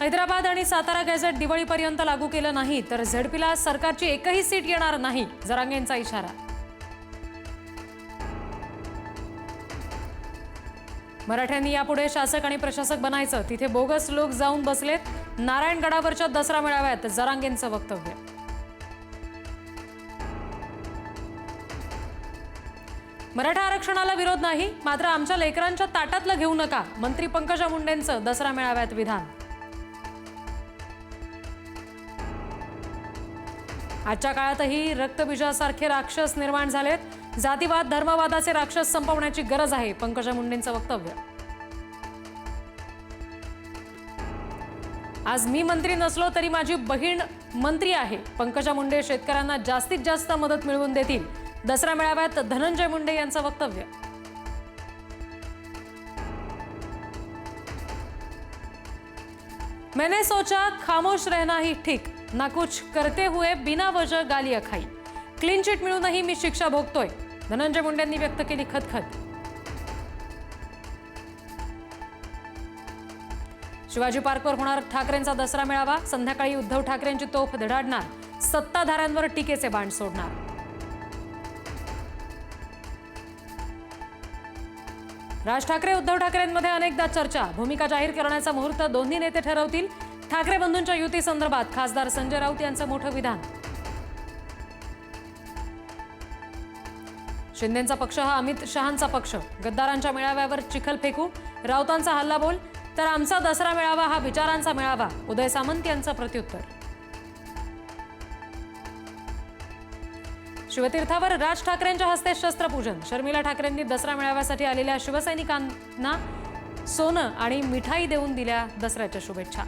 हैदराबाद आणि सातारा गॅझेट दिवाळीपर्यंत लागू केलं नाही तर झडपीला सरकारची एकही सीट येणार नाही जरांगेंचा इशारा. मराठ्यांनी यापुढे शासक आणि प्रशासक बनायचं तिथे बोगस लोक जाऊन बसलेत नारायणगडावरच्या दसरा मेळाव्यात जरांगेंचं वक्तव्य. मराठा आरक्षणाला विरोध नाही मात्र आमच्या लेकरांच्या ताटातलं घेऊ नका मंत्री पंकजा मुंडेंचं दसरा मेळाव्यात विधान. आजच्या काळातही रक्तबीजासारखे राक्षस निर्माण झालेत. जातीवाद धर्मवादाचे राक्षस संपवण्याची गरज आहे पंकजा मुंडेंचं वक्तव्य. आज मी मंत्री नसलो तरी माझी बहीण मंत्री आहे. पंकजा मुंडे शेतकऱ्यांना जास्तीत जास्त मदत मिळवून देतील. दसरा मेळाव्यात धनंजय मुंडे यांचं वक्तव्य. मैंने सोचा खामोश रहना ही ठीक ना कुछ करते हुए बिना वजह गालिया खाई क्लीन चिट मिळूनही मी शिक्षा भोगतोय धनंजय मुंडेंनी व्यक्त केली खतखत शिवाजी पार्कवर होणार ठाकरेंचा दसरा मेळावा संध्याकाळी उद्धव ठाकरेंची तोफ धडाडणार सत्ताधाऱ्यांवर टीकेचे बाण सोडणार। राज ठाकरे उद्धव ठाकरेंमध्ये अनेकदा चर्चा. भूमिका जाहीर करण्याचा मुहूर्त दोन्ही नेते ठरवतील. ठाकरे बंधूंच्या युती संदर्भात खासदार संजय राऊत यांचं मोठं विधान. शिंदेचा पक्ष हा अमित शहांचा पक्ष. गद्दारांच्या मेळाव्यावर चिखल फेकू राऊतांचा हल्ला बोल. तर आमचा दसरा मेळावा हा विचारांचा मेळावा. उदय सामंत यांचं प्रत्युत्तर. शिवतीर्थावर राज ठाकरेंच्या हस्ते शस्त्रपूजन. शर्मिला ठाकरेंनी दसरा मेळाव्यासाठी आलेल्या शिवसैनिकांना सोनं आणि मिठाई देऊन दिल्या दसऱ्याच्या शुभेच्छा.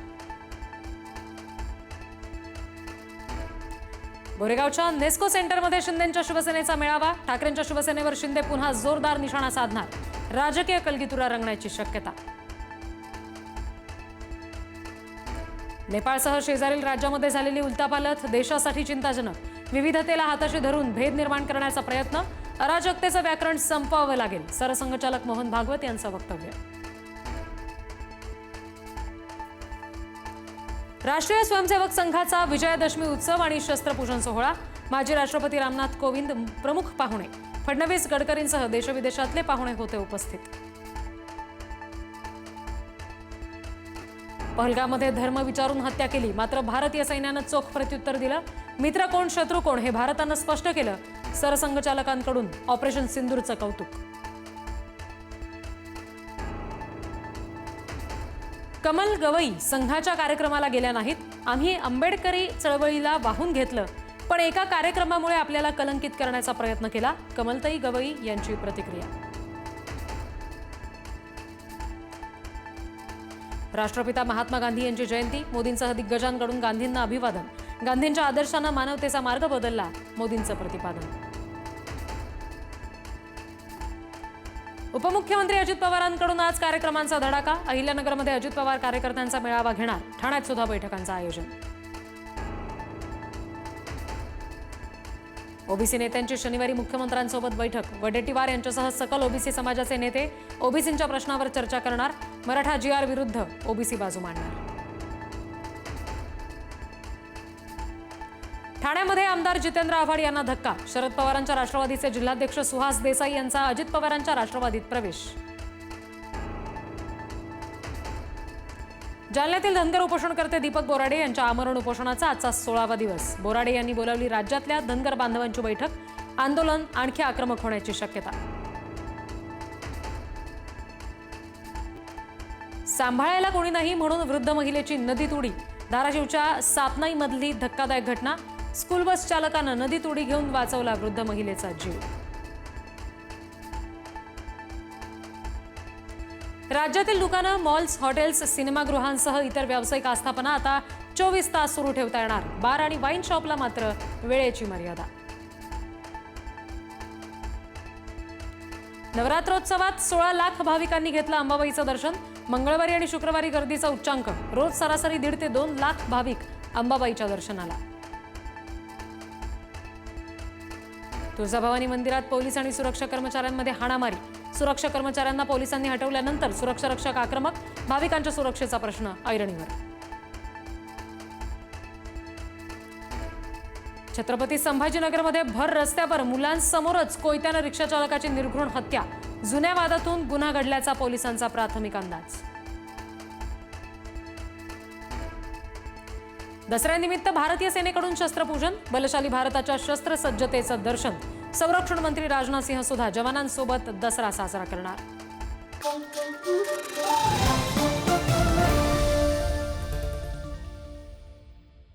गोरेगावच्या नेस्को सेंटरमध्ये शिंदेच्या शिवसेनेचा मेळावा. ठाकरेंच्या शिवसेनेवर शिंदे पुन्हा जोरदार निशाणा साधणार. राजकीय कलगीतुरा रंगण्याची शक्यता. नेपाळसह शेजारील राज्यामध्ये झालेली उलटापालत देशासाठी चिंताजनक. विविधतेला हाताशी धरून भेद निर्माण करण्याचा प्रयत्न अराजकतेचं व्याकरण संपवावं लागेल सरसंघचालक मोहन भागवत यांचं वक्तव्य. राष्ट्रीय स्वयंसेवक संघाचा विजयादशमी उत्सव आणि शस्त्रपूजन सोहळा माजी राष्ट्रपती रामनाथ कोविंद प्रमुख पाहुणे फडणवीस गडकरींसह देशविदेशातले पाहुणे होते उपस्थित. पहलगामध्ये धर्म विचारून हत्या केली. मात्र भारतीय सैन्यानं चोख प्रत्युत्तर दिलं. मित्र कोण शत्रू कोण हे भारतानं स्पष्ट केलं. सरसंघचालकांकडून ऑपरेशन सिंदूरचं कौतुक. कमल गवई संघाच्या कार्यक्रमाला गेल्या नाहीत. आम्ही आंबेडकरी चळवळीला वाहून घेतलं. पण एका कार्यक्रमामुळे आपल्याला कलंकित करण्याचा प्रयत्न केला. कमलताई गवई यांची प्रतिक्रिया. राष्ट्रपिता महात्मा गांधी यांची जयंती मोदींसह दिग्गजांकडून गांधींना अभिवादन. गांधींच्या आदर्शानं मानवतेचा मार्ग बदलला मोदींचं प्रतिपादन. उपमुख्यमंत्री अजित पवारांकडून आज कार्यक्रमांचा धडाका. अहिल्यानगरमध्ये अजित पवार कार्यकर्त्यांचा मेळावा घेणार. ठाण्यात सुद्धा बैठकांचं आयोजन. ओबीसी नेत्यांची शनिवारी मुख्यमंत्र्यांसोबत बैठक. वडेट्टीवार यांच्यासह सकल ओबीसी समाजाचे नेते ओबीसींच्या प्रश्नावर चर्चा करणार. मराठा जी आर विरुद्ध ओबीसी बाजू मांडणार. ठाण्यामध्ये आमदार जितेंद्र आव्हाड यांना धक्का. शरद पवारांच्या राष्ट्रवादीचे जिल्हाध्यक्ष सुहास देसाई यांचा अजित पवारांच्या राष्ट्रवादीत प्रवेश. जालन्यातील धनगर उपोषणकर्ते दीपक बोराडे यांच्या आमरण उपोषणाचा आजचा सोळावा दिवस. बोराडे यांनी बोलावली राज्यातल्या धनगर बांधवांची बैठक. आंदोलन आणखी आक्रमक होण्याची शक्यता. सांभाळायला कोणी नाही म्हणून वृद्ध महिलेची नदीत उडी धाराशिवच्या सापनाईमधली धक्कादायक घटना. स्कूल बस चालकानं नदीत उडी घेऊन वाचवला वृद्ध महिलेचा जीव. राज्यातील दुकानं मॉल्स हॉटेल्स सिनेमागृहांसह इतर व्यावसायिक आस्थापना आता चोवीस तास सुरू ठेवता येणार. बार आणि वाईन शॉपला मात्र वेळेची मर्यादा. नवरात्रोत्सवात सोळा लाख भाविकांनी घेतलं अंबाबाईचं दर्शन. मंगळवारी आणि शुक्रवारी गर्दीचा उच्चांक. रोज सरासरी दीड ते दोन लाख भाविक अंबाबाईच्या दर्शनाला. तुळजाभवानी मंदिरात पोलीस आणि सुरक्षा कर्मचाऱ्यांमध्ये हाणामारी. सुरक्षा कर्मचाऱ्यांना पोलिसांनी हटवल्यानंतर सुरक्षा रक्षक आक्रमक भाविकांच्या सुरक्षेचा प्रश्न ऐरणीवर. छत्रपती संभाजीनगरमध्ये भर रस्त्यावर मुलांसमोरच कोयत्यानं रिक्षा चालकाची निर्घृण हत्या. जुन्या वादातून गुन्हा घडल्याचा पोलिसांचा प्राथमिक अंदाज. दसऱ्यानिमित्त भारतीय सेनेकडून शस्त्रपूजन बलशाली भारताच्या शस्त्रसज्जतेचं दर्शन. संरक्षण मंत्री राजनाथ सिंह सुद्धा जवानांसोबत दसरा साजरा करणार.